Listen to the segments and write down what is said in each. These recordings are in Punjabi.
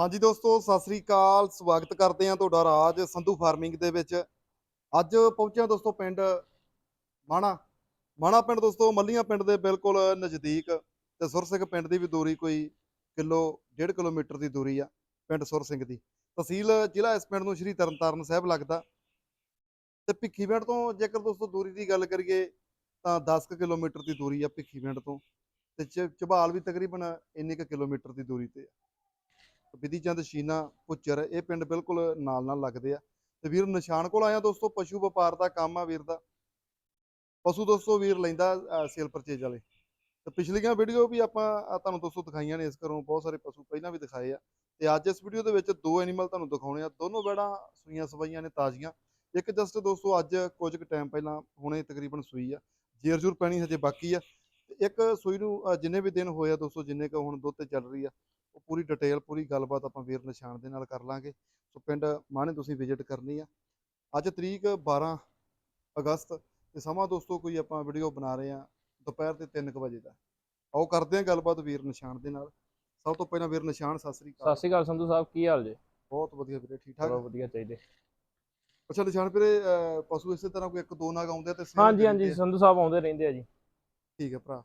ਹਾਂਜੀ ਦੋਸਤੋ, ਸਤਿ ਸ੍ਰੀ ਅਕਾਲ। ਸਵਾਗਤ ਕਰਦੇ ਹਾਂ ਤੁਹਾਡਾ ਰਾਜ ਸੰਧੂ ਫਾਰਮਿੰਗ ਦੇ ਵਿੱਚ। ਅੱਜ ਪਹੁੰਚਿਆ ਦੋਸਤੋ ਪਿੰਡ ਮਾਣਾ। ਮਾਣਾ ਪਿੰਡ ਦੋਸਤੋ, ਮੱਲੀਆਂ ਪਿੰਡ ਦੇ ਬਿਲਕੁਲ ਨਜ਼ਦੀਕ ਤੇ ਸੁਰ ਸਿੰਘ ਪਿੰਡ ਦੀ ਵੀ ਦੂਰੀ ਕੋਈ ਕਿਲੋ, ਡੇਢ ਕਿਲੋਮੀਟਰ ਦੀ ਦੂਰੀ ਆ ਪਿੰਡ ਸੁਰ ਸਿੰਘ ਦੀ। ਤਹਿਸੀਲ ਜ਼ਿਲ੍ਹਾ ਇਸ ਪਿੰਡ ਨੂੰ ਸ਼੍ਰੀ ਤਰਨਤਾਰਨ ਸਾਹਿਬ ਲੱਗਦਾ। ਤੇ ਭਿੱਖੀਵਿੰਡ ਤੋਂ ਜੇਕਰ ਦੋਸਤੋ ਦੂਰੀ ਦੀ ਗੱਲ ਕਰੀਏ, ਤਾਂ 10 ਕੁ ਕਿਲੋਮੀਟਰ ਦੀ ਦੂਰੀ ਆ ਭਿੱਖੀਵਿੰਡ ਤੋਂ। ਤੇ ਚ- ਝਬਾਲ ਵੀ ਤਕਰੀਬਨ ਇੰਨੇ ਕੁ ਕਿਲੋਮੀਟਰ ਦੀ ਦੂਰੀ ਤੇ ਆ। ਵਿਧੀ ਚੰਦ ਸ਼ੀਨਾ ਪੁੱਚਰ ਇਹ ਪਿੰਡ ਬਿਲਕੁਲ ਨਾਲ ਨਾਲ ਲੱਗਦੇ ਆ। ਤੇ ਵੀਰ ਨਿਸ਼ਾਨ ਕੋਲ ਆਇਆ ਦੋਸਤੋ, ਪਸ਼ੂ ਵਪਾਰ ਦਾ ਕੰਮ ਆ ਵੀਰ ਦਾ। ਪਸ਼ੂ ਦੋਸਤੋ, ਵੀਰ ਲੈਂਦਾ ਸੇਲ ਪਰਚੇਜ ਵਾਲੇ। ਤੇ ਪਿਛਲੀਆਂ ਵੀਡੀਓ ਵੀ ਆਪਾਂ ਤੁਹਾਨੂੰ ਦੋਸਤੋ ਦਿਖਾਈਆਂ ਨੇ, ਇਸ ਘਰੋਂ ਬਹੁਤ ਸਾਰੇ ਪਸ਼ੂ ਪਹਿਲਾਂ ਵੀ ਦਿਖਾਏ ਆ। ਤੇ ਅੱਜ ਇਸ ਵੀਡੀਓ ਦੇ ਵਿੱਚ ਦੋ ਐਨੀਮਲ ਤੁਹਾਨੂੰ ਦਿਖਾਉਣੇ ਆ। ਦੋਨੋਂ ਬੈੜਾਂ ਸੂਈਆਂ ਸਵਾਈਆਂ ਨੇ ਤਾਜ਼ੀਆਂ। ਇੱਕ ਜਸਟ ਦੋਸਤੋ, ਅੱਜ ਕੁਝ ਕੁ ਟਾਈਮ ਪਹਿਲਾਂ ਹੁਣੇ ਤਕਰੀਬਨ ਸੂਈ ਆ। ਜੇਰ ਜੂਰ ਪੈਣੀ ਹਜੇ ਬਾਕੀ ਆ। ਤੇ ਇੱਕ ਸੂਈ ਨੂੰ ਜਿੰਨੇ ਵੀ ਦਿਨ ਹੋਏ ਆ ਦੋਸਤੋ, ਜਿੰਨੇ ਕੁ ਹੁਣ ਦੁੱਧ ਤੇ ਚੱਲ ਰਹੀ ਆ ਉਹ ਪੂਰੀ ਡਿਟੇਲ ਪੂਰੀ ਗੱਲਬਾਤ ਆਪਾਂ ਵੀਰ ਨਿਸ਼ਾਨ ਦੇ ਨਾਲ ਕਰ ਲਾਂਗੇ। ਸੋ ਪਿੰਡ ਮਾਣੇ ਤੁਸੀਂ ਵਿਜ਼ਿਟ ਕਰਨੀ ਆ। ਅੱਜ ਤਰੀਕ 12 ਅਗਸਤ ਤੇ ਸਮਾਂ ਦੋਸਤੋ ਕੋਈ ਆਪਾਂ ਵੀਡੀਓ ਬਣਾ ਰਹੇ ਆ ਦੁਪਹਿਰ ਦੇ 3 ਵਜੇ ਦਾ। ਆਓ ਕਰਦੇ ਆ ਗੱਲਬਾਤ ਵੀਰ ਨਿਸ਼ਾਨ ਦੇ ਨਾਲ। ਸਭ ਤੋਂ ਪਹਿਲਾਂ ਵੀਰ ਨਿਸ਼ਾਨ ਸਤਿ ਸ੍ਰੀ ਸਤਿ ਅਕਾਲ ਸ਼੍ਰੀ ਅਕਾਲ ਸੰਧੂ ਸਾਹਿਬ ਕੀ ਹਾਲ ਜੇ? ਬਹੁਤ ਵਧੀਆ ਵੀਰੇ ਠੀਕ ਠਾਕ? ਵਧੀਆ ਚਾਹੀਦੇ। ਅੱਛਾ ਨਿਸ਼ਾਨ ਵੀਰੇ ਪਸ਼ੂ ਇਸੇ ਤਰ੍ਹਾਂ ਕੋਈ ਇੱਕ ਦੋ ਨਾਗ ਆਉਂਦੇ ਤੇ ਹਾਂਜੀ ਹਾਂਜੀ। ਸੰਧੂ ਸਾਹਿਬ ਆਉਂਦੇ ਰਹਿੰਦੇ ਆ ਜੀ। ਠੀਕ ਹੈ ਭਰਾ।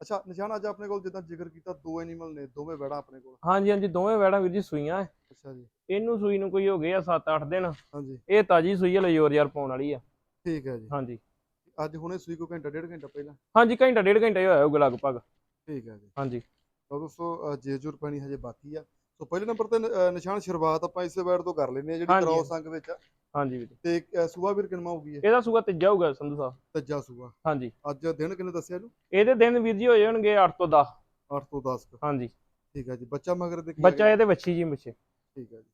ਅੱਛਾ ਨਿਸ਼ਾਨ ਅੱਜ ਆਪਣੇ ਕੋਲ ਜਿੱਦਾਂ ਜ਼ਿਕਰ ਕੀਤਾ ਦੋ ਐਨੀਮਲ ਨੇ ਦੋਵੇਂ ਵੜਾ ਆਪਣੇ ਕੋਲ। ਹਾਂਜੀ ਹਾਂਜੀ ਦੋਵੇਂ ਵੈੜਾਂ ਵੀਰ ਜੀ ਸੂਈਆਂ ਐ। ਅੱਛਾ ਜੀ। ਇਹਨੂੰ ਸੂਈ ਨੂੰ ਕੋਈ ਹੋ ਗਏ ਆ 7-8 ਦਿਨ। ਹਾਂਜੀ। ਇਹ ਤਾਜੀ ਸੂਈ ਹੈ ਲਜੋਰ ਯਾਰ ਪਾਉਣ ਵਾਲੀ ਆ। ਠੀਕ ਹੈ ਜੀ। ਹਾਂਜੀ। ਅੱਜ ਹੁਣੇ ਸੂਈ ਕੋ ਘੰਟਾ ਡੇਢ ਘੰਟਾ ਪਹਿਲਾਂ? ਹਾਂਜੀ ਘੰਟਾ ਡੇਢ ਘੰਟਾ ਹੀ ਹੋਇਆ ਹੋਊਗਾ ਲਗਭਗ। ਠੀਕ ਹੈ ਜੀ। ਹਾਂਜੀ। ਤਾਂ ਦੋਸਤੋ ਜੇਜੂਰ ਪਾਣੀ ਹਜੇ ਬਾਕੀ ਆ। ਸੋ ਪਹਿਲੇ ਨੰਬਰ ਤੇ ਨ- ਨਿਸ਼ਾਨ ਸ਼ੁਰੂਆਤ ਆਪਾਂ ਇਸੇ ਵਾਰ ਤੋਂ ਕਰ ਲੈਨੇ ਆ ਜਿਹੜੀ ਹਾਂਜੀ। ਕ੍ਰੋਸ ਅੰਗ ਵਿੱਚ ਆ। ਹਾਂਜੀ ਵੀਰ। ਤੇ ਸੂਆ ਵੀਰ ਕਿੰਨਾ ਹੋਊਗੀ ਇਹ? ਇਹਦਾ ਸੂਆ ਤੀਜਾ ਹੋਊਗਾ ਸੰਧੂ ਸਾਹਿਬ। ਤੱਜਾ ਸੂਆ। ਹਾਂਜੀ। ਅੱਜ ਦਿਨ ਕਿੰਨੇ ਦੱਸਿਆ ਇਹਨੂੰ? ਇਹਦੇ ਦਿਨ ਵੀਰ ਜੀ ਹੋ ਜਾਣਗੇ 8 ਤੋਂ 10 8 ਤੋਂ 10 ਹਾਂਜੀ। ਠੀਕ ਹੈ ਜੀ ਬੱਚਾ ਮਗਰ ਦੇ ਕੀ ਬੱਚਾ? ਇਹਦੇ ਵੱਛੀ ਜੀ ਪਿੱਛੇ। ਠੀਕ ਹੈ ਜੀ।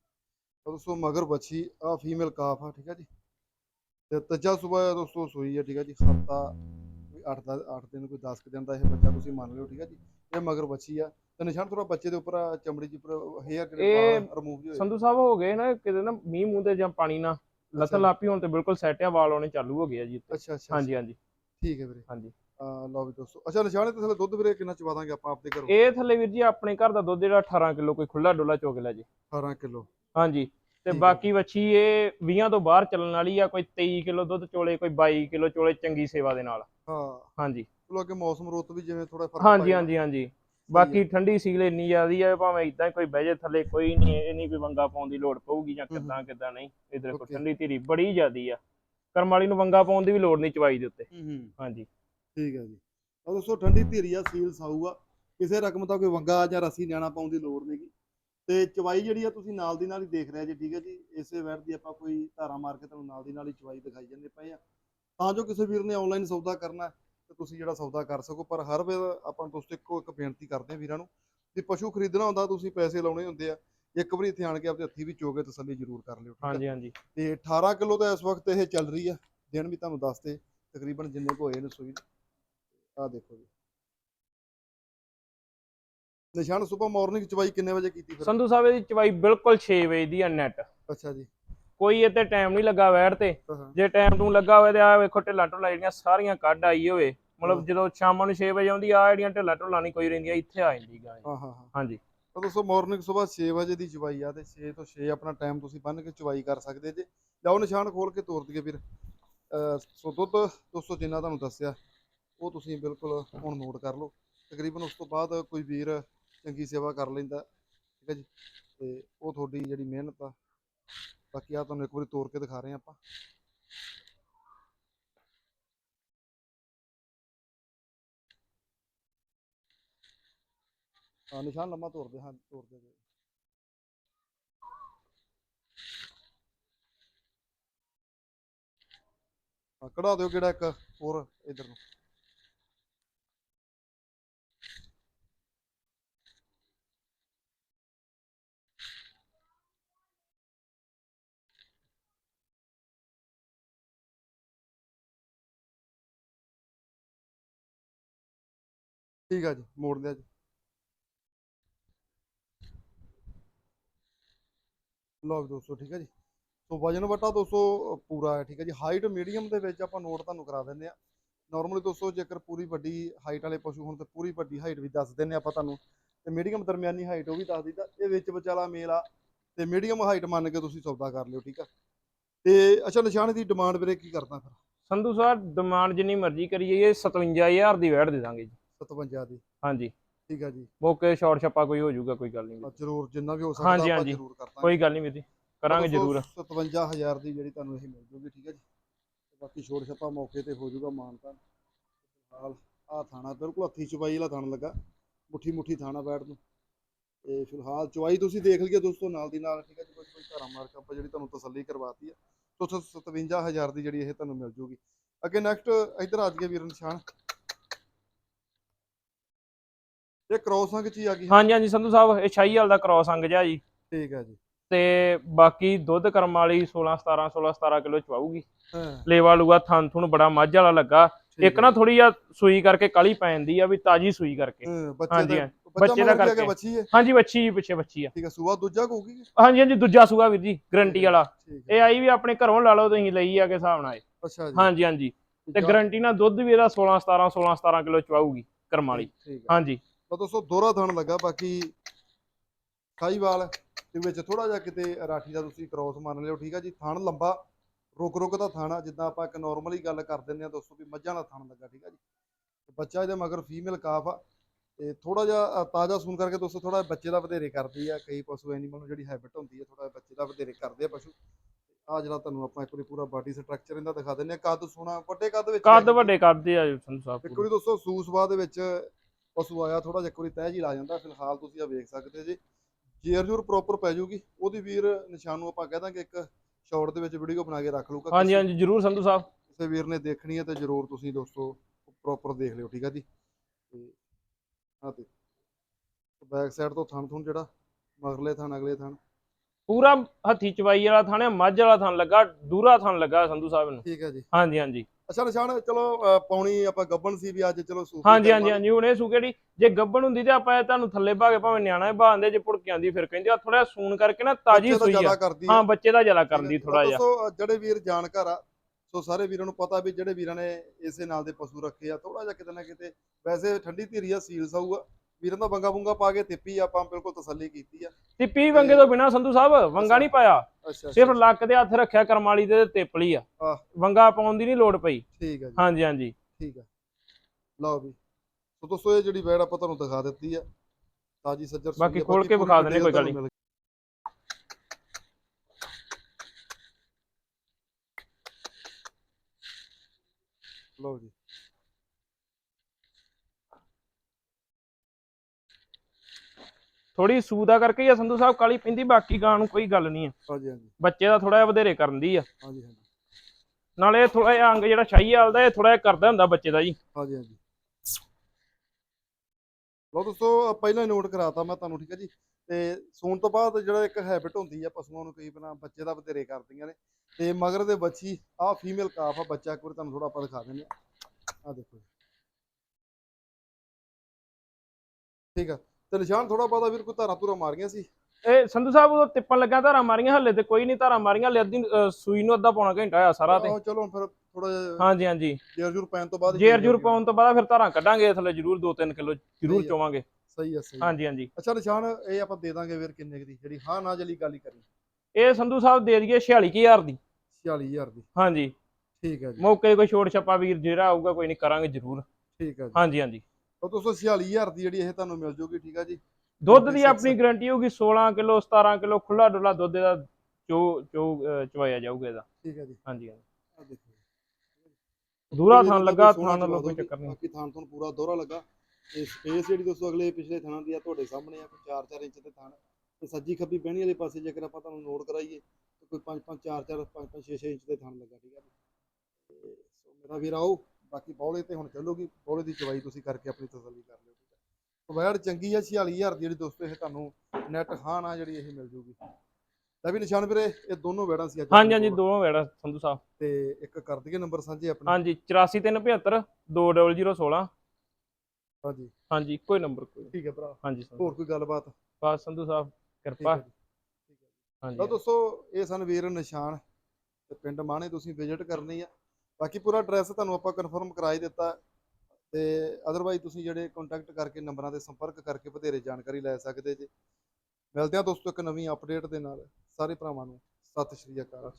ਤਾਂ ਦੋਸਤੋ ਮਗਰ ਬੱਚੀ ਆ ਫੀਮੇਲ ਕਾਫ ਆ ਠੀਕ ਹੈ ਜੀ। ਤੇ ਤੱਜਾ ਸੂਆ ਦੋਸਤੋ ਸੂਈ ਹੈ ਠੀਕ ਹੈ ਜੀ। ਹਫਤਾ 8 ਦਾ 8 ਦਿਨ ਕੋਈ 10 ਦਿਨ ਦਾ ਇਹ ਬੱਚਾ ਤੁਸੀਂ ਮੰਨ ਲਿਓ ਠੀਕ ਹੈ ਜੀ। ਇਹ ਮਗਰ ਬੱਚੀ ਆ। ਤੇ ਨਿਸ਼ਾਨ ਥੋੜਾ ਬੱਚੇ ਦੇ ਉੱਪਰ ਚਮੜੀ ਜੀ ਉੱਪਰ ਹੇਅਰ ਜਿਹੜੇ ਇਹ ਰਿਮੂਵ ਹੋਏ। ਸੰਧੂ ਸਾਹਿਬ ਹੋ ਗਏ ਨਾ ਕਿਤੇ ਨਾ ਮੀਂਹ ਮੂੰਹ ਤੇ ਜਾਂ ਪਾਣੀ ਨਾਲ। ਜੀ। ਲਾਪੀ ਹੁਣ ਤੇ ਬਿਲਕੁਲ ਸੈਟ ਆ ਵਾਲ ਆਉਣੇ ਚਾਲੂ ਹੋ ਗਏ ਆ ਜੀ ਉੱਤੇ। ਅੱਛਾ ਅੱਛਾ ਹਾਂਜੀ ਹਾਂਜੀ। ਠੀਕ ਹੈ ਵੀਰੇ। ਹਾਂਜੀ। ਲਓ ਵੀ ਦੋਸਤੋ। ਅੱਛਾ ਨਿਸ਼ਾਨੇ ਤੇ ਥੱਲੇ ਦੁੱਧ ਵੀਰੇ ਕਿੰਨਾ ਚਵਾ ਦਾਂਗੇ ਆਪਾਂ ਆਪਦੇ ਘਰੋਂ? ਇਹ ਥੱਲੇ ਵੀਰ ਜੀ ਆਪਣੇ ਘਰ ਦਾ ਦੁੱਧ ਜਿਹੜਾ 18 ਕਿਲੋ ਕੋਈ ਖੁੱਲਾ ਡੋਲਾ ਚੋਕ ਲੈ ਜੀ। 18 ਕਿਲੋ। ਹਾਂਜੀ। ਤੇ। ਬਾਕੀ ਵੱਛੀ ਇਹ 20 ਤੋਂ ਬਾਹਰ ਚੱਲਣ ਵਾਲੀ ਆ ਕੋਈ 23 ਕਿਲੋ ਦੁੱਧ ਚੋਲੇ ਕੋਈ 22 ਕਿਲੋ ਚੋਲੇ ਚੰਗੀ ਸੇਵਾ ਦੇ ਨਾਲ। ਹਾਂ। ਹਾਂਜੀ। ਚਲੋ ਅੱਗੇ ਮੌਸਮ ਰੁੱਤ ਵੀ ਜਿਵੇਂ ਥੋੜਾ ਫ਼ਰਕ ਹਾਂਜੀ। ਹਾਂਜੀ ਹਾਂਜੀ। ਬਾਕੀ ਠੰਡੀ ਸੀਲ ਇੰਨੀ ਜ਼ਿਆਦੀ ਆ ਭਾਵੇਂ ਇਦਾਂ ਕੋਈ ਬਹਿ ਜੇ ਥੱਲੇ ਕੋਈ ਨਹੀਂ ਇਹ ਨਹੀਂ ਕੋਈ ਵੰਗਾ ਪਾਉਣ ਦੀ ਲੋੜ ਪਊਗੀ ਜਾਂ। ਕਿੱਦਾਂ ਕਿੱਦਾਂ ਨਹੀਂ। ਇਧਰ Okay. ਠੰਡੀ ਧੀਰੀ ਬੜੀ ਜ਼ਿਆਦੀ ਆ। ਕਰਮ ਵਾਲੀ ਨੂੰ ਵੰਗਾ ਪਾਉਣ ਦੀ ਵੀ ਲੋੜ ਨਹੀਂ ਚਵਾਈ ਦੇ ਉੱਤੇ। ਹਾਂਜੀ। ਠੀਕ ਹੈ ਜੀ। ਤਾਂ ਦੋਸਤੋ ਠੰਡੀ ਧੀਰੀ ਆ ਸੀਲ ਸਾਊ ਆ। ਕਿਸੇ ਰਕਮ ਦਾ ਕੋਈ ਵੰਗਾ ਜਾਂ ਰੱਸੀ ਨਿਆਣਾ ਪਾਉਣ ਦੀ ਲੋੜ ਨਹੀਂਗੀ ਤੇ ਚਵਾਈ ਜਿਹੜੀ ਆ ਤੁਸੀਂ ਨਾਲ ਦੀ ਨਾਲ ਹੀ ਦੇਖ ਰਹੇ ਜੀ ਠੀਕ ਹੈ ਜੀ? ਇਸੇ ਵੈਰ ਦੀ ਆਪਾਂ ਕੋਈ ਧਾਰਾ ਮਾਰ ਕੇ ਤੁਹਾਨੂੰ ਨਾਲ ਦੀ ਨਾਲ ਹੀ ਚਵਾਈ ਦਿਖਾਈ ਜਾਂਦੇ ਪਏ ਆ। ਤਾਂ ਜੋ ਕਿਸੇ ਵੀਰ ਨੇ ਆਨਲਾਈਨ ਸੌਦਾ ਕਰਨਾ ਤੁਸੀਂ ਜਿਹੜਾ ਸੌਦਾ ਕਰ ਸਕੋ ਪਰ ਹਰ ਵੇਰ ਆਪਾਂ ਦੋਸਤੋ ਇੱਕੋ ਇੱਕ ਬੇਨਤੀ ਕਰਦੇ ਆ ਵੀਰਾਂ ਨੂੰ ਕਿ ਪਸ਼ੂ ਖਰੀਦਣਾ ਹੁੰਦਾ ਤੁਸੀਂ ਪੈਸੇ ਲਾਉਣੇ ਹੁੰਦੇ ਆ। ਇੱਕ ਵਾਰੀ ਇੱਥੇ ਆਣ ਕੇ ਆਪਦੇ ਹੱਥੀ ਵੀ ਚੋਗੇ ਤਸੱਲੀ ਜ਼ਰੂਰ ਕਰ ਲਿਓ ਹਾਂਜੀ ਹਾਂਜੀ। ਤੇ 18 ਕਿਲੋ ਤਾਂ ਇਸ ਵਕਤ ਇਹ ਚੱਲ ਰਹੀ ਆ ਦਿਨ ਵੀ ਤੁਹਾਨੂੰ ਦੱਸਦੇ ਤਕਰੀਬਨ ਜਿੰਨੇ ਕੁ ਹੋਏ ਨੇ ਸੂਈ ਆ ਦੇਖੋ ਜੀ। ਨਿਸ਼ਾਨ ਸਵੇਰ ਮਾਰਨਿੰਗ ਚਵਾਈ ਕਿੰਨੇ ਵਜੇ ਕੀਤੀ ਫਿਰ? ਸੰਧੂ ਸਾਹਿਬ ਦੀ ਚਵਾਈ ਬਿਲਕੁਲ 6 ਵਜੇ ਦੀ ਆ ਨੈਟ ਅੱਛਾ ਜੀ। ਕੋਈ ਇੱਥੇ ਟਾਈਮ ਨਹੀਂ ਲੱਗਾ ਵੈੜ ਤੇ। ਜੇ ਟਾਈਮ ਨੂੰ ਲੱਗਾ ਹੋਵੇ ਤੇ ਆ ਵੇਖੋ ਢਿੱਲਾ ਢੁੱਲਾ ਜਿਹੜੀਆਂ ਸਾਰੀਆਂ ਕੱਢ ਆਈ ਹੋਵੇ। ਮਤਲਬ ਜਦੋਂ ਸ਼ਾਮਾਂ ਨੂੰ 6 ਵਜੇ ਆਉਂਦੀ ਆ ਜਿਹੜੀਆਂ ਢਿੱਲਾ ਢੁੱਲਾ ਨਹੀਂ ਕੋਈ ਰਹਿੰਦੀਆਂ ਇੱਥੇ ਆ ਜਾਂਦੀ ਗਾਂ ਹਾਂ ਹਾਂ ਹਾਂ। ਹਾਂਜੀ। ਤਾਂ ਦੋਸਤੋ ਮਾਰਨਿੰਗ ਸਵੇਰ 6 ਵਜੇ ਦੀ ਚਵਾਈ ਆ ਤੇ 6 ਤੋਂ 6 ਆਪਣਾ ਟਾਈਮ ਤੁਸੀਂ ਬੰਨ ਕੇ ਚਵਾਈ ਕਰ ਸਕਦੇ ਜੇ। ਲਓ ਨਿਸ਼ਾਨ ਖੋਲ ਕੇ ਤੋਰ ਦਈਏ ਵੀਰ ਸੋ ਦੁੱਧ ਦੋਸਤੋ ਜਿੰਨਾ ਤੁਹਾਨੂੰ ਦੱਸਿਆ ਉਹ ਤੁਸੀਂ ਬਿਲਕੁਲ ਹੁਣ ਨੋਟ ਕਰ ਲਓ। ਤਕਰੀਬਨ ਉਸ ਤੋਂ ਬਾਅਦ ਕੋਈ ਵੀਰ ਚੰਗੀ ਸੇਵਾ ਕਰ ਲੈਂਦਾ ਠੀਕ ਹੈ ਜੀ? ਤੇ ਉਹ ਤੁਹਾਡੀ ਜਿਹੜੀ ਮਿਹਨਤ ਆ ਬਾਕੀ ਆ ਤੁਹਾਨੂੰ ਇੱਕ ਵਾਰੀ ਤੋਰ ਕੇ ਦਿਖਾ ਰਹੇ ਆਪਾਂ। ਹਾਂ, ਨਿਸ਼ਾਨ ਲੰਮਾ ਤੋਰਦੇ, ਹਾਂ, ਤੋਰਦੇ ਜੀ। ਹਾਂ, ਕਢਾ ਦਿਓ ਕਿਹੜਾ ਇੱਕ ਹੋਰ ਇਧਰ ਨੂੰ। ਠੀਕ ਆ ਜੀ ਮੋੜ ਦਿਆ ਜੀ। ਲਓ ਦੋਸਤੋ ਠੀਕ ਹੈ ਜੀ। ਸੋ ਵਜਨ ਵਟਾ ਦੋਸਤੋ ਪੂਰਾ ਹੈ ਠੀਕ ਹੈ ਜੀ। ਹਾਈਟ ਮੀਡੀਅਮ ਦੇ ਵਿੱਚ ਆਪਾਂ ਨੋਟ ਤੁਹਾਨੂੰ ਕਰਾ ਦਿੰਦੇ ਆ ਨਾਰਮਲੀ ਦੋਸਤੋ ਜੇਕਰ ਪੂਰੀ ਵੱਡੀ ਹਾਈਟ ਵਾਲੇ ਪਸ਼ੂ ਹੋਣ ਤਾਂ ਪੂਰੀ ਵੱਡੀ ਹਾਈਟ ਵੀ ਦੱਸ ਦਿੰਦੇ ਆਪਾਂ ਤੁਹਾਨੂੰ। ਤੇ ਮੀਡੀਅਮ ਦਰਮਿਆਨੀ ਹਾਈਟ ਉਹ ਵੀ ਦੱਸ ਦਿੱਤਾ ਇਹ ਵਿੱਚ ਵਿਚਾਲਾ ਮੇਲ ਆ। ਤੇ ਮੀਡੀਅਮ ਹਾਈਟ ਮੰਨ ਕੇ ਤੁਸੀਂ ਸੌਦਾ ਕਰ ਲਿਓ ਠੀਕ ਆ। ਤੇ ਅੱਛਾ ਨਿਸ਼ਾਨ ਦੀ ਡਿਮਾਂਡ ਵੀਰੇ ਕੀ ਕਰਦਾ ਫਿਰ? ਸੰਧੂ ਸਾਹਿਬ ਡਿਮਾਂਡ ਜਿੰਨੀ ਮਰਜ਼ੀ ਕਰੀਏ ਇਹ 57000 ਦੀ ਵੈਟ ਦੇ ਦਾਂਗੇ ਜੀ। 57 ਦੀ। ਹਾਂਜੀ। ਠੀਕ ਆ ਜੀ। ਮੌਕੇ ਸ਼ਾਰਟ ਛੱਪਾ ਕੋਈ ਹੋ ਜਾਊਗਾ ਕੋਈ ਗੱਲ ਨਹੀਂ ਆ ਜ਼ਰੂਰ ਜਿੰਨਾ ਵੀ ਹੋ ਸਕਦਾ ਹਾਂਜੀ, ਆਪਾਂ ਹਾਂਜੀ। ਜ਼ਰੂਰ ਕਰਦਾਂਗੇ। ਕੋਈ ਗੱਲ ਨਹੀਂ ਵੀਰ ਜੀ ਕਰਾਂਗੇ ਜ਼ਰੂਰ। 57000 ਦੀ ਜਿਹੜੀ ਤੁਹਾਨੂੰ ਇਹ ਮਿਲ ਜੂਗੀ ਠੀਕ ਹੈ ਜੀ। ਤੇ ਬਾਕੀ ਛੋੜ ਛੱਪਾ ਮੌਕੇ ਤੇ ਹੋ ਜਾਊਗਾ ਮਾਨਤਾ ਫਿਲਹਾਲ ਆ ਥਾਣਾ ਬਿਲਕੁਲ ਹੱਥੀ ਚਵਾਈ ਵਾਲਾ ਥਾਣਾ ਲੱਗਾ। ਮੁੱਠੀ ਮੁੱਠੀ ਥਾਣਾ ਬੈਠ ਨੂੰ। ਤੇ ਫਿਲਹਾਲ ਚਵਾਈ ਤੁਸੀਂ ਦੇਖ ਲਈਏ ਦੋਸਤੋ ਨਾਲ ਦੀ ਨਾਲ ਠੀਕ ਹੈ ਜੀ ਕੋਈ ਕੋਈ ਧਾਰਾ ਮਾਰਕ ਆਪਾਂ ਜਿਹੜੀ ਤੁਹਾਨੂੰ ਤਸੱਲੀ ਕਰਵਾਤੀ ਹੈ ਸੋ ਉੱਥੇ 57000 ਦੀ ਜਿਹੜੀ ਇਹ ਤੁਹਾਨੂੰ ਮਿਲ ਜੂਗੀ। ਅੱਗੇ ਨੈਕਸਟ ਇੱਧਰ ਆ ਜਾਈਏ ਵੀਰ ਨਿਸ਼ਾਨ। ਇਹ ਕ੍ਰੋਸ ਅੰਗ ਚ ਹੀ ਆ ਗਈ। ਹਾਂਜੀ ਹਾਂਜੀ ਸੰਧੂ ਸਾਹਿਬ ਇਹ ਸ਼ਾਹੀ ਵਾਲ ਦਾ ਕ੍ਰਾਸ ਅੰਗ ਜਿਹਾ ਜੀ। ਠੀਕ ਹੈ ਜੀ। ਤੇ ਬਾਕੀ ਦੁੱਧ ਕਰਮ ਵਾਲੀ 16 17 16 17 ਕਿਲੋ ਚਵਾਊਗੀ ਹਾਂ। ਲੇਵਾ ਲੂਗਾ ਥਣ ਥੁਣ ਬੜਾ ਮੱਝ ਵਾਲਾ ਲੱਗਾ। ਇੱਕ ਨਾ ਥੋੜੀ ਆ ਸੂਈ ਕਰਕੇ ਕਾਲੀ ਪੈ ਜਾਂਦੀ ਆ ਵੀ ਤਾਜੀ ਸੂਈ ਕਰਕੇ। ਹਾਂਜੀ। ਬੱਚਾ ਦਾ ਆ ਕਰਕੇ। ਬੱਚੀ ਹੈ ਹਾਂਜੀ ਬੱਚੀ ਪਿੱਛੇ ਬੱਚੀ ਆ। ਠੀਕ ਹੈ ਸੂਆ ਦੂਜਾ ਕਹੂਗੀ ਹਾਂਜੀ ਹਾਂਜੀ ਦੂਜਾ ਸੂਗਾ ਵੀਰ ਜੀ ਗਰੰਟੀ ਵਾਲਾ। ਇਹ ਆਈ ਵੀ ਆਪਣੇ ਘਰੋਂ ਲਾ ਲਓ ਤੁਸੀਂ ਲਈ ਆ ਕੇ ਹਿਸਾਬ ਨਾਲ। ਅੱਛਾ ਜੀ। ਹਾਂਜੀ ਹਾਂਜੀ। ਤੇ ਗਰੰਟੀ ਨਾਲ ਦੁੱਧ ਵੀ ਇਹਦਾ 16 17 16 17 ਕਿਲੋ ਚਵਾਊਗੀ ਕਰਮ ਵਾਲੀ। ਹਾਂਜੀ। ਤਾਂ ਦੋਸਤੋ ਦੋਹਰਾ ਥਣ ਲੱਗਾ ਬਾਕੀ ਸਾਈਵਾਲ ਦੇ ਵਿੱਚ ਥੋੜਾ ਜਿਹਾ ਕਿਤੇ ਰਾਠੀ ਦਾ ਤੁਸੀਂ ਕ੍ਰੋਸ ਮੰਨ ਲਿਓ ਠੀਕ ਹੈ ਜੀ? ਥਣ ਲੰਬਾ ਰੁਕ ਰੁਕ ਦਾ ਥਣ ਆ ਜਿੱਦਾਂ ਆਪਾਂ ਇੱਕ ਨਾਰਮਲੀ ਗੱਲ ਕਰ ਦਿੰਦੇ ਆ ਦੋਸਤੋ ਵੀ ਮੱਝਾਂ ਦਾ ਥਣ ਲੱਗਾ ਠੀਕ ਹੈ ਜੀ? ਤੇ ਬੱਚਾ ਇਹਦੇ ਮਗਰ ਫੀਮੇਲ ਕਾਫ ਆ ਤੇ ਥੋੜਾ ਜਿਹਾ ਤਾਜ਼ਾ ਸੂਨ ਕਰਕੇ ਦੋਸਤੋ ਥੋੜਾ ਬੱਚੇ ਦਾ ਵਧੇਰੇ ਕਰਦੀ ਆ ਕਈ ਪਸ਼ੂ ਐਨੀਮਲ ਨੂੰ ਜਿਹੜੀ ਹੈਬਿਟ ਹੁੰਦੀ ਹੈ ਥੋੜਾ ਬੱਚੇ ਦਾ ਵਧੇਰੇ ਕਰਦੇ ਆ ਪਸ਼ੂ। ਆ ਜਿਹੜਾ ਤੁਹਾਨੂੰ ਆਪਾਂ ਇੱਕ ਵਾਰੀ ਪੂਰਾ ਬਾਡੀ ਸਟਰਕਚਰ ਇਹਦਾ ਦਿਖਾ ਦਿੰਦੇ ਆ ਕੱਦ ਸੋਹਣਾ ਵੱਡੇ ਕੱਦ ਵਿੱਚ ਕੱਦ। ਵੱਡੇ ਕਰਦੇ ਆ ਜੀ ਸੰਧੂ ਸਾਹਿਬ ਇੱਕ ਵਾਰੀ ਦੋਸਤੋ ਸੂਸਵਾ ਦੇ ਵਿੱਚ ਪਸ਼ੂ ਆਇਆ ਥੋੜਾ ਜਿਹਾ ਇੱਕ ਵਾਰੀ ਤਹਿ ਜੀ ਲਾ ਜਾਂਦਾ ਫਿਲਹਾਲ ਤੁਸੀਂ ਆ ਵੇਖ ਸਕਦੇ ਜੀ। ਜੇਰ ਜੂਰ ਪ੍ਰੋਪਰ ਪੈ ਜੂਗੀ ਉਹਦੀ ਵੀਰ ਨਿਸ਼ਾਨ ਨੂੰ ਆਪਾਂ ਕਹਿ ਦਾਂਗੇ ਇੱਕ ਸ਼ਾਰਟ ਦੇ ਵਿੱਚ ਵੀਡੀਓ ਬਣਾ ਕੇ ਰੱਖ ਲੂਗਾ ਹਾਂਜੀ ਹਾਂਜੀ ਜਰੂਰ ਸੰਧੂ ਸਾਹਿਬ। ਕਿਸੇ ਵੀਰ ਨੇ ਦੇਖਣੀ ਹੈ ਤੇ ਜਰੂਰ ਤੁਸੀਂ ਦੋਸਤੋ ਪ੍ਰੋਪਰ ਦੇਖ ਲਿਓ ਠੀਕ ਆ ਜੀ? ਤੇ ਆ ਤੇ ਬੈਕ ਸਾਈਡ ਤੋਂ ਥਣ ਥੁਣ ਜਿਹੜਾ ਮਗਰਲੇ ਥਣ ਅਗਲੇ ਥਣ। ਪੂਰਾ ਹੱਥੀ ਚਵਾਈ ਵਾਲਾ ਥਾਣੇ ਮੱਝ ਵਾਲਾ ਥਣ ਲੱਗਾ ਦੂਰਾ ਥਣ ਲੱਗਾ ਸੰਧੂ ਸਾਹਿਬ ਨੂੰ। ਠੀਕ ਹੈ ਜੀ। ਹਾਂਜੀ ਹਾਂਜੀ। ਅੱਛਾ ਨਿਸ਼ਾਨ ਚਲੋ ਪੌਣੀ ਆਪਾਂ ਗੱਬਣ ਸੀ ਵੀ ਅੱਜ ਚਲੋ ਸੂਫੀ ਹਾਂਜੀ ਹਾਂਜੀ ਹਾਂਜੀ ਹੁਣ ਇਹ ਸੁਕੇੜੀ ਜੇ ਗੱਬਣ ਹੁੰਦੀ ਤੇ ਆਪਾਂ ਤੁਹਾਨੂੰ ਥੱਲੇ ਭਾਗੇ ਭਾਵੇਂ ਨਿਆਣਾ ਹੀ ਬਾਂਦੇ ਜੇ ਪੁੜਕ ਆਂਦੀ ਫਿਰ ਕਹਿੰਦੇ ਆ ਥੋੜਾ ਸੂਨ ਕਰਕੇ ਨਾ ਤਾਜੀ ਸੂਈ ਆ। ਹਾਂ ਬੱਚੇ ਦਾ ਜ਼ਿਆਦਾ ਕਰਦੀ। ਥੋੜਾ ਜਿਹਾ। ਦੱਸੋ ਜਿਹੜੇ ਵੀਰ ਜਾਣਕਾਰ ਆ ਸੋ ਸਾਰੇ ਵੀਰਾਂ ਨੂੰ ਪਤਾ ਵੀ ਜਿਹੜੇ ਵੀਰਾਂ ਨੇ ਇਸੇ ਨਾਲ ਦੇ ਪਸ਼ੂ ਰੱਖੇ ਆ ਥੋੜਾ ਜਿਹਾ ਕਿਤੇ ਨਾ ਕਿਤੇ ਵੈਸੇ ਠੰਡੀ ਧੀਰੀ ਆ ਸੀਲ ਸਾਊਗਾ। ਵੀਰਾਂ ਦਾ ਬੰਗਾ ਬੁੰਗਾ ਪਾ ਕੇ ਤਿੱਪੀ ਆਪਾਂ ਬਿਲਕੁਲ ਤਸੱਲੀ ਕੀਤੀ ਆ। ਟਿੱਪੀ ਵੰਗੇ ਤੋਂ ਬਿਨਾ ਸੰਧੂ ਸਾਹਿਬ ਵੰਗਾ ਨਹੀਂ ਪਾਇਆ। ਅੱਛਾ ਸਿਰਫ ਲੱਕ ਦੇ ਹੱਥ ਰੱਖਿਆ ਕਰਮ ਵਾਲੀ ਦੇ ਤੇ ਤਿੱਪਲੀ ਆ। ਆਹ। ਵੰਗਾ ਪਾਉਣ ਦੀ ਨਹੀਂ ਲੋੜ ਪਈ। ਠੀਕ ਹੈ ਜੀ। ਹਾਂਜੀ ਹਾਂਜੀ। ਠੀਕ ਹੈ ਲਓ ਵੀ। ਸੋ ਦੋਸਤੋ ਇਹ ਜਿਹੜੀ ਵੈੜ ਆਪਾਂ ਤੁਹਾਨੂੰ ਦਿਖਾ ਦਿੱਤੀ ਆ ਤਾਜੀ ਸੱਜਰ ਬਾਕੀ ਆ, ਖੋਲ ਕੇ ਵਿਖਾ ਦਿੰਦੇ ਕੋਈ ਗੱਲ ਨੀ। ਤੁਹਾਨੂੰ ਮਿਲ- ਲਓ ਜੀ। ਥੋੜੀ ਸੂਦਾ ਕਰਕੇ ਹੀ ਆ ਸੰਧੂ ਸਾਹਿਬ ਕਾਲੀ ਪਿੰਦੀ ਬਾਕੀ ਗਾਂ ਨੂੰ ਕੋਈ ਗੱਲ ਨਹੀਂ ਆ। ਹਾਂਜੀ ਹਾਂਜੀ। ਬੱਚੇ ਦਾ ਥੋੜਾ ਜਿਹਾ ਵਧੇਰੇ ਕਰਨ ਦੀ ਆ। ਹਾਂਜੀ ਹਾਂਜੀ। ਨਾਲੇ ਥੋੜਾ ਜਿਹਾ ਅੰਗ ਜਿਹੜਾ ਸ਼ਾਹੀ ਵਾਲ ਦਾ ਇਹ ਥੋੜਾ ਜਿਹਾ ਕਰਦਾ ਹੁੰਦਾ ਬੱਚੇ ਦਾ ਜੀ। ਹਾਂਜੀ ਹਾਂਜੀ। ਲਓ ਦੋਸਤੋ ਪਹਿਲਾਂ ਨੋਟ ਕਰਾਤਾ ਮੈਂ ਤੁਹਾਨੂੰ ਠੀਕ ਹੈ ਜੀ। ਤੇ ਸੌਣ ਤੋਂ ਬਾਅਦ ਜਿਹੜਾ ਇੱਕ ਹੈਬਿਟ ਹੁੰਦੀ ਆ ਪਸ਼ੂਆਂ ਨੂੰ ਕਈ ਬਣਾ ਬੱਚੇ ਦਾ ਵਧੇਰੇ ਕਰਦੀਆਂ ਨੇ। ਤੇ ਮਗਰ ਦੇ ਬੱਚੀ ਆਹ ਫੀਮੇਲ ਕਾਫ ਆ ਬੱਚਾ ਇੱਕ ਵਾਰ ਤੁਹਾਨੂੰ ਥੋੜਾ ਆਪਾਂ ਦਿਖਾ ਦਿੰਦੇ ਆ। ਆਹ ਦੇਖੋ। ਠੀਕ ਆ। ਤੇ ਨਿਸ਼ਾਨ ਥੋੜਾ ਬਹੁਤਾ ਵੀਰ ਕੋਈ ਧਾਰਾ ਧੁਰਾ ਮਾਰੀਆਂ ਸੀ। ਇਹ ਸੰਧੂ ਸਾਹਿਬ ਉਹ ਤਿੱਪਣ ਲੱਗਾ ਧਾਰਾਂ ਮਾਰੀਆਂ ਹੱਲੇ ਤੇ ਕੋਈ ਨਹੀਂ ਧਾਰਾਂ ਮਾਰੀਆਂ ਹਲੇ ਅੱਧੀ ਅ, ਸੂਈ ਨੂੰ ਅੱਧਾ ਪੌਣਾ ਘੰਟਾ ਹੋਇਆ ਸਾਰਾ ਤੇ। ਆਹੋ ਚਲੋ ਫਿਰ ਥੋੜਾ ਜਿਹਾ ਹਾਂਜੀ ਹਾਂਜੀ। ਜੇਰ ਜੂਰ ਪੈਣ ਤੋਂ ਬਾਅਦ ਹੀ ਜੇਰ ਜੂਰ। ਪਾਉਣ ਤੋਂ ਬਾਅਦ ਫਿਰ ਧਾਰਾਂ ਕੱਢਾਂਗੇ ਥੱਲੇ ਜ਼ਰੂਰ 2-3 ਕਿਲੋ ਜ਼ਰੂਰ। ਚੋਵਾਂਗੇ। ਸਹੀ ਆ ਸਹੀ। ਹਾਂਜੀ ਹਾਂਜੀ। ਅੱਛਾ ਨਿਸ਼ਾਨ ਇਹ ਆਪਾਂ ਦੇ ਦਾਂਗੇ ਵੀਰ ਕਿੰਨੇ ਕੁ ਦੀ? ਜਿਹੜੀ ਹਾਂ ਨਾ ਜਲੀ ਗੱਲ ਹੀ ਕਰੀ ਇਹ ਸੰਧੂ ਸਾਹਿਬ ਦੇ ਦਈਏ 46000 ਦੀ। 46000 ਦੀ। ਹਾਂਜੀ। ਠੀਕ ਹੈ ਜੀ। ਮੌਕੇ ਤੇ ਕੋਈ ਛੋਟ ਛੱਪਾ ਵੀਰ ਜਿਹੜਾ ਆਊਗਾ ਕੋਈ ਨਹੀਂ ਕਰਾਂਗੇ ਜ਼ਰੂਰ। ਠੀਕ ਹੈ ਜੀ। ਹਾਂਜੀ ਹਾਂਜੀ। ਤਾਂ ਦੋਸਤੋ 46000 ਦੀ ਜਿਹੜੀ ਇਹ ਤੁਹਾਨੂੰ ਮਿਲ ਜੂਗੀ ਠੀਕ ਆ ਜੀ? ਦੁੱਧ ਦੀ ਆਪਣੀ ਗਾਰੰਟੀ ਹੋਊਗੀ 16 ਕਿਲੋ 17 ਕਿਲੋ ਖੁੱਲਾ ਡੁੱਲਾ ਦੁੱਧ ਦਾ ਚੋ ਚੋ ਚਵਾਇਆ ਜਾਊਗਾ ਇਹਦਾ। ਠੀਕ ਹੈ ਜੀ। ਹਾਂਜੀ ਹਾਂਜੀ। ਆ ਦੇਖੋ ਦੂਰਾ ਇਹ ਥਾਂ ਲੱਗਾ ਥਾਂ ਨਾਲ ਕੋਈ ਚੱਕਰ ਨਹੀਂ। ਬਾਕੀ ਥਾਂ ਤੋਂ ਪੂਰਾ ਦੋਹਰਾ ਲੱਗਾ। ਤੇ ਸਪੇਸ ਜਿਹੜੀ ਦੋਸਤੋ ਅਗਲੇ ਪਿਛਲੇ ਥਾਂ ਦੀ ਆ ਤੁਹਾਡੇ ਸਾਹਮਣੇ ਆ ਕੋਈ 4-4 ਇੰਚ ਦੇ ਥਾਂ ਤੇ ਸੱਜੀ ਖੱਬੀ ਬਹਿਣੀ ਵਾਲੇ ਪਾਸੇ ਜੇਕਰ ਆਪਾਂ ਤੁਹਾਨੂੰ ਨੋਟ ਕਰਾਈਏ ਤੇ ਕੋਈ 5-5 4-4 5-5 6-6 ਇੰਚ ਦੇ ਥਾਂ ਲੱਗਾ ਠੀਕ ਹੈ ਜੀ। ਤੇ ਸੋ ਮੇਰਾ ਵੀਰ ਆਓ। ਬਾਕੀ ਬੌਲੇ ਤੇ ਹੁਣ ਚੱਲੂਗੀ ਬੌਲੇ ਦੀ ਚਵਾਈ ਤੁਸੀਂ ਕਰਕੇ ਆਪਣੀ ਤਸੱਲੀ ਕਰ ਲਿਓ ਠੀਕ ਹੈ। ਵੈੜ ਚੰਗੀ ਆ 46000 ਦੀ ਜਿਹੜੀ ਦੋਸਤੋ ਇਹ ਤੁਹਾਨੂੰ ਨੈਟ ਖਾਨ ਆ ਜਿਹੜੀ ਇਹ ਮਿਲ ਜੂਗੀ। ਲੈ ਵੀ ਨਿਸ਼ਾਨ ਵੀਰੇ ਇਹ ਦੋਨੋਂ ਵੈੜਾਂ ਸੀ ਅੱਜ ਹਾਂਜੀ ਹਾਂਜੀ। ਦੋਨੋਂ ਵੇੜਾ ਸੰਧੂ ਸਾਹਿਬ। ਤੇ ਇੱਕ ਕਰ ਦਈਏ ਨੰਬਰ ਸਾਂਝੇ ਆਪਣੇ। ਹਾਂਜੀ 84375 20016 ਹਾਂਜੀ। ਹਾਂਜੀ ਕੋਈ ਨੰਬਰ ਕੋਈ ਠੀਕ ਹੈ ਭਰਾ। ਹਾਂਜੀ ਹੋਰ ਕੋਈ ਗੱਲਬਾਤ? ਬਸ ਸੰਧੂ ਸਾਹਿਬ ਕਿਰਪਾ। ਹੈ ਹੈ ਹਾਂਜੀ। ਲਓ ਦੋਸਤੋ ਇਹ ਸਨ ਵੀਰ ਨਿਸ਼ਾਨ ਤੇ ਪਿੰਡ ਮਾਣੇ ਤੁਸੀਂ ਵਿਜ਼ਿਟ ਕਰਨੀ ਆ। ਬਾਕੀ ਪੂਰਾ ਐਡਰੈਸ ਤੁਹਾਨੂੰ ਆਪਾਂ ਕਨਫਰਮ ਕਰਾ ਹੀ ਦਿੱਤਾ। ਤੇ ਅਦਰਵਾਈਜ਼ ਤੁਸੀਂ ਜਿਹੜੇ ਕੰਟੈਕਟ ਕਰਕੇ ਨੰਬਰਾਂ ਤੇ ਸੰਪਰਕ ਕਰਕੇ ਵਧੇਰੇ ਜਾਣਕਾਰੀ ਲੈ ਸਕਦੇ ਜੇ। ਮਿਲਦੇ ਹਾਂ ਦੋਸਤੋ ਇੱਕ ਨਵੀਂ ਅਪਡੇਟ ਦੇ ਨਾਲ। ਸਾਰੇ ਭਰਾਵਾਂ ਨੂੰ ਸਤਿ ਸ਼੍ਰੀ ਅਕਾਲ।